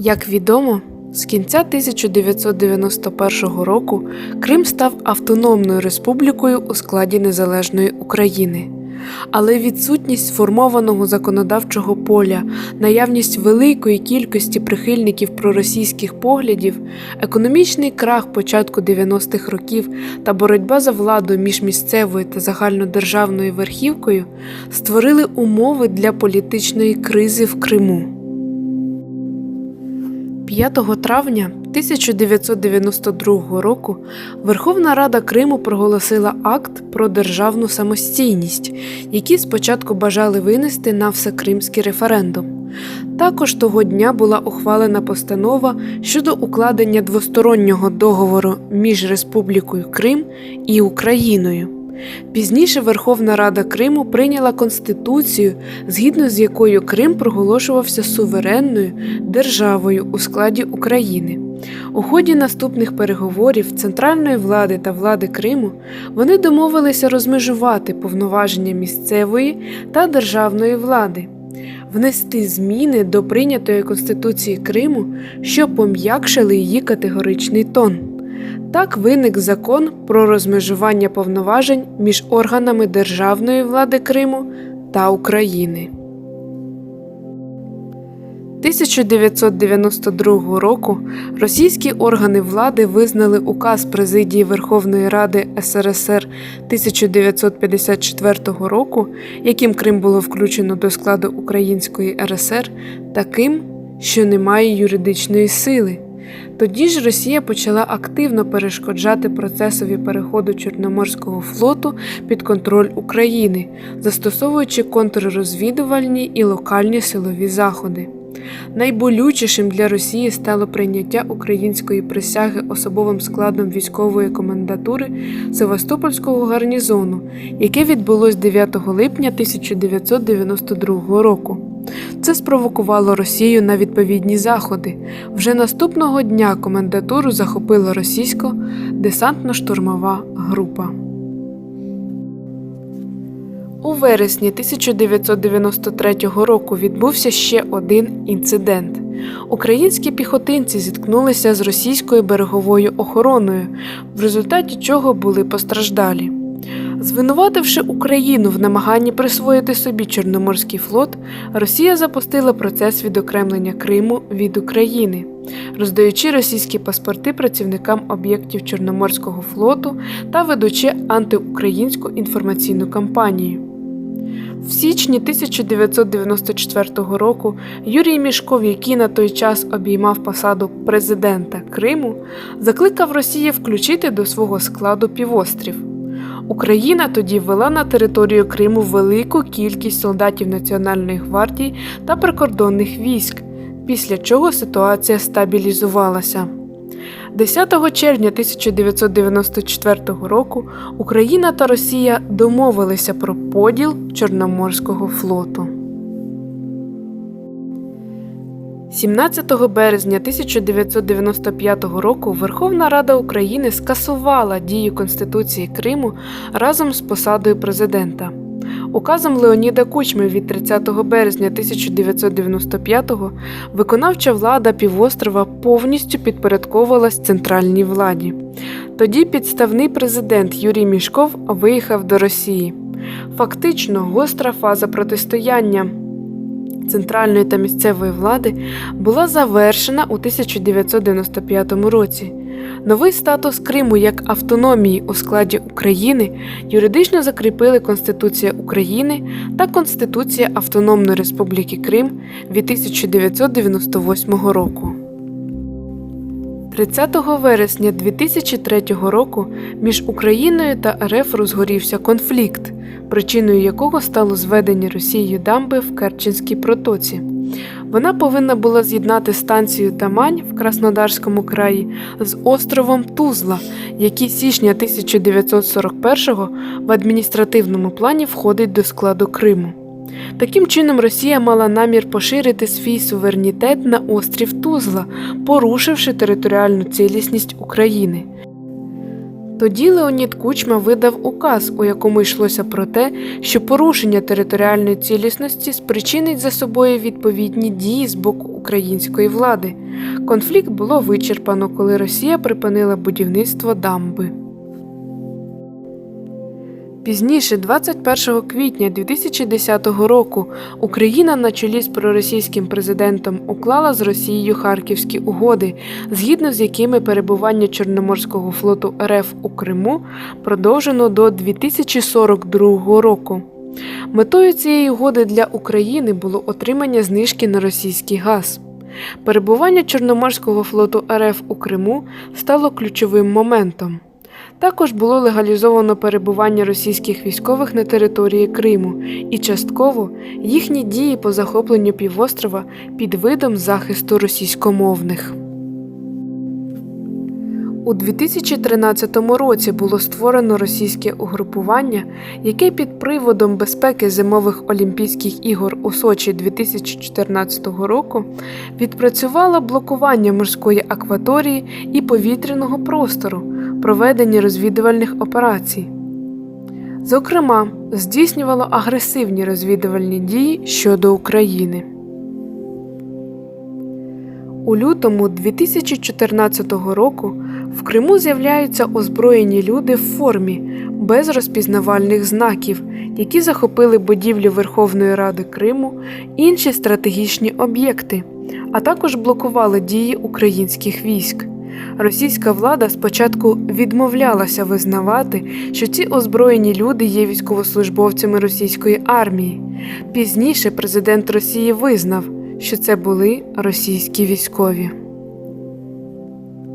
Як відомо, з кінця 1991 року Крим став автономною республікою у складі незалежної України. Але відсутність сформованого законодавчого поля, наявність великої кількості прихильників проросійських поглядів, економічний крах початку 90-х років та боротьба за владу між місцевою та загальнодержавною верхівкою створили умови для політичної кризи в Криму. 5 травня 1992 року Верховна Рада Криму проголосила акт про державну самостійність, який спочатку бажали винести на всекримський референдум. Також того дня була ухвалена постанова щодо укладення двостороннього договору між Республікою Крим і Україною. Пізніше Верховна Рада Криму прийняла конституцію, згідно з якою Крим проголошувався суверенною державою у складі України. У ході наступних переговорів центральної влади та влади Криму вони домовилися розмежувати повноваження місцевої та державної влади, внести зміни до прийнятої Конституції Криму, що пом'якшили її категоричний тон. Так виник закон про розмежування повноважень між органами державної влади Криму та України. 1992 року російські органи влади визнали указ Президії Верховної Ради СРСР 1954 року, яким Крим було включено до складу Української РСР, таким, що не має юридичної сили. Тоді ж Росія почала активно перешкоджати процесові переходу Чорноморського флоту під контроль України, застосовуючи контррозвідувальні і локальні силові заходи. Найболючішим для Росії стало прийняття української присяги особовим складом військової комендатури Севастопольського гарнізону, яке відбулось 9 липня 1992 року. Це спровокувало Росію на відповідні заходи. Вже наступного дня комендатуру захопила російсько десантно-штурмова група. У вересні 1993 року відбувся ще один інцидент. Українські піхотинці зіткнулися з російською береговою охороною, в результаті чого були постраждалі. Звинувативши Україну в намаганні присвоїти собі Чорноморський флот, Росія запустила процес відокремлення Криму від України, роздаючи російські паспорти працівникам об'єктів Чорноморського флоту та ведучи антиукраїнську інформаційну кампанію. В січні 1994 року Юрій Мішков, який на той час обіймав посаду президента Криму, закликав Росію включити до свого складу півострів. Україна тоді ввела на територію Криму велику кількість солдатів Національної гвардії та прикордонних військ, після чого ситуація стабілізувалася. 10 червня 1994 року Україна та Росія домовилися про поділ Чорноморського флоту. 17 березня 1995 року Верховна Рада України скасувала дію Конституції Криму разом з посадою президента. Указом Леоніда Кучми від 30 березня 1995-го виконавча влада півострова повністю підпорядковувалась центральній владі. Тоді підставний президент Юрій Мішков виїхав до Росії. Фактично, гостра фаза протистояння центральної та місцевої влади була завершена у 1995 році. Новий статус Криму як автономії у складі України юридично закріпили Конституція України та Конституція Автономної Республіки Крим від 1998 року. 30 вересня 2003 року між Україною та РФ розгорівся конфлікт, причиною якого стало зведення Росією дамби в Керченській протоці. Вона повинна була з'єднати станцію Тамань в Краснодарському краї з островом Тузла, який січня 1941-го в адміністративному плані входить до складу Криму. Таким чином, Росія мала намір поширити свій суверенітет на острів Тузла, порушивши територіальну цілісність України. Тоді Леонід Кучма видав указ, у якому йшлося про те, що порушення територіальної цілісності спричинить за собою відповідні дії з боку української влади. Конфлікт було вичерпано, коли Росія припинила будівництво дамби. Пізніше, 21 квітня 2010 року, Україна на чолі з проросійським президентом уклала з Росією Харківські угоди, згідно з якими перебування Чорноморського флоту РФ у Криму продовжено до 2042 року. Метою цієї угоди для України було отримання знижки на російський газ. Перебування Чорноморського флоту РФ у Криму стало ключовим моментом. Також було легалізовано перебування російських військових на території Криму і частково їхні дії по захопленню півострова під видом захисту російськомовних. У 2013 році було створено російське угрупування, яке під приводом безпеки зимових Олімпійських ігор у Сочі 2014 року відпрацювало блокування морської акваторії і повітряного простору, проведення розвідувальних операцій. Зокрема, здійснювало агресивні розвідувальні дії щодо України. У лютому 2014 року в Криму з'являються озброєні люди в формі без розпізнавальних знаків, які захопили будівлю Верховної Ради Криму, інші стратегічні об'єкти, а також блокували дії українських військ. Російська влада спочатку відмовлялася визнавати, що ці озброєні люди є військовослужбовцями російської армії. Пізніше президент Росії визнав, що це були російські військові.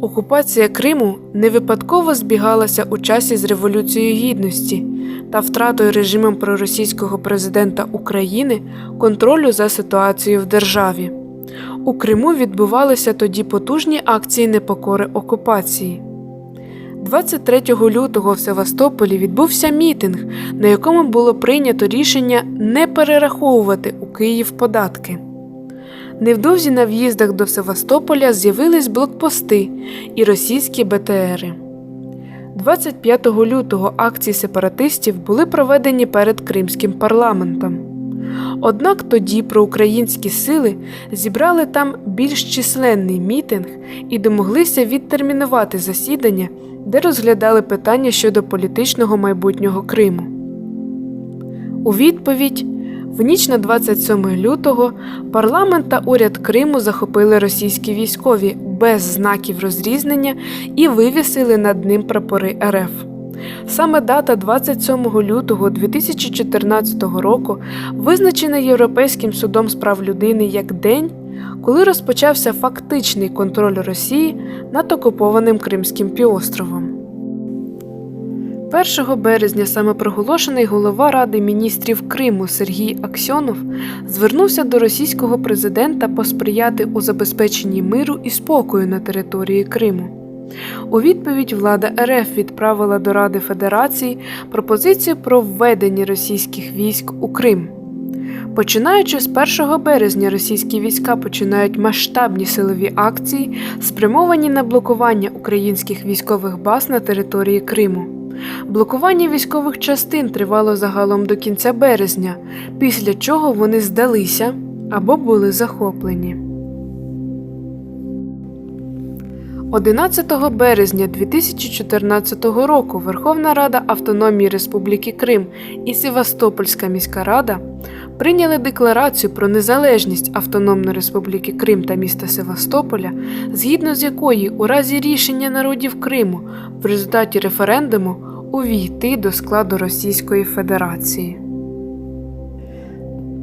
Окупація Криму не випадково збігалася у часі з Революцією Гідності та втратою режимом проросійського президента України контролю за ситуацією в державі. У Криму відбувалися тоді потужні акції непокори окупації. 23 лютого в Севастополі відбувся мітинг, на якому було прийнято рішення не перераховувати у Київ податки. Невдовзі на в'їздах до Севастополя з'явились блокпости і російські БТРи. 25 лютого акції сепаратистів були проведені перед Кримським парламентом. Однак тоді проукраїнські сили зібрали там більш численний мітинг і домоглися відтермінувати засідання, де розглядали питання щодо політичного майбутнього Криму. У відповідь в ніч на 27 лютого парламент та уряд Криму захопили російські військові без знаків розрізнення і вивісили над ним прапори РФ. Саме дата 27 лютого 2014 року визначена Європейським судом з прав людини як день, коли розпочався фактичний контроль Росії над окупованим Кримським півостровом. 1 березня самопроголошений голова Ради міністрів Криму Сергій Аксьонов звернувся до російського президента посприяти у забезпеченні миру і спокою на території Криму. У відповідь влада РФ відправила до Ради Федерації пропозицію про введення російських військ у Крим. Починаючи з 1 березня, російські війська починають масштабні силові акції, спрямовані на блокування українських військових баз на території Криму. Блокування військових частин тривало загалом до кінця березня, після чого вони здалися або були захоплені. 11 березня 2014 року Верховна Рада Автономії Республіки Крим і Севастопольська міська рада прийняли декларацію про незалежність Автономної Республіки Крим та міста Севастополя, згідно з якої у разі рішення народів Криму в результаті референдуму увійти до складу Російської Федерації.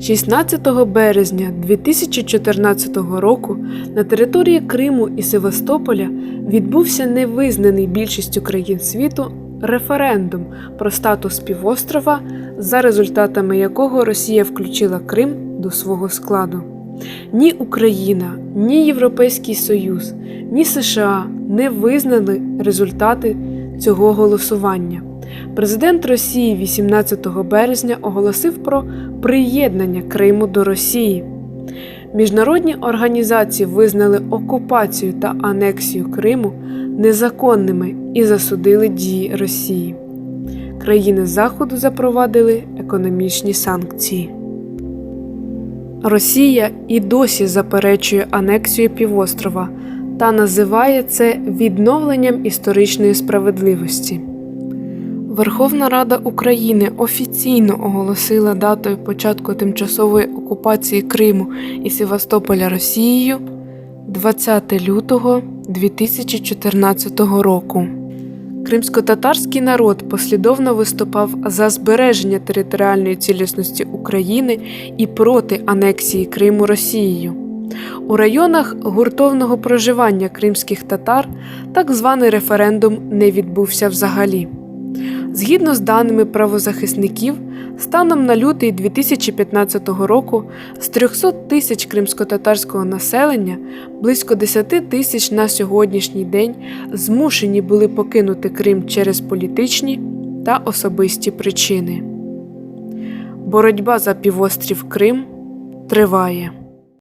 16 березня 2014 року на території Криму і Севастополя відбувся невизнаний більшістю країн світу референдум про статус півострова, за результатами якого Росія включила Крим до свого складу. Ні Україна, ні Європейський Союз, ні США не визнали результати цього голосування. Президент Росії 18 березня оголосив про приєднання Криму до Росії. Міжнародні організації визнали окупацію та анексію Криму незаконними і засудили дії Росії. Країни Заходу запровадили економічні санкції. Росія і досі заперечує анексію півострова та називає це відновленням історичної справедливості. Верховна Рада України офіційно оголосила датою початку тимчасової окупації Криму і Севастополя Росією 20 лютого 2014 року. Кримсько-татарський народ послідовно виступав за збереження територіальної цілісності України і проти анексії Криму Росією. У районах гуртовного проживання кримських татар так званий референдум не відбувся взагалі. Згідно з даними правозахисників, станом на лютий 2015 року з 300 тисяч кримсько-татарського населення близько 10 тисяч на сьогоднішній день змушені були покинути Крим через політичні та особисті причини. Боротьба за півострів Крим триває.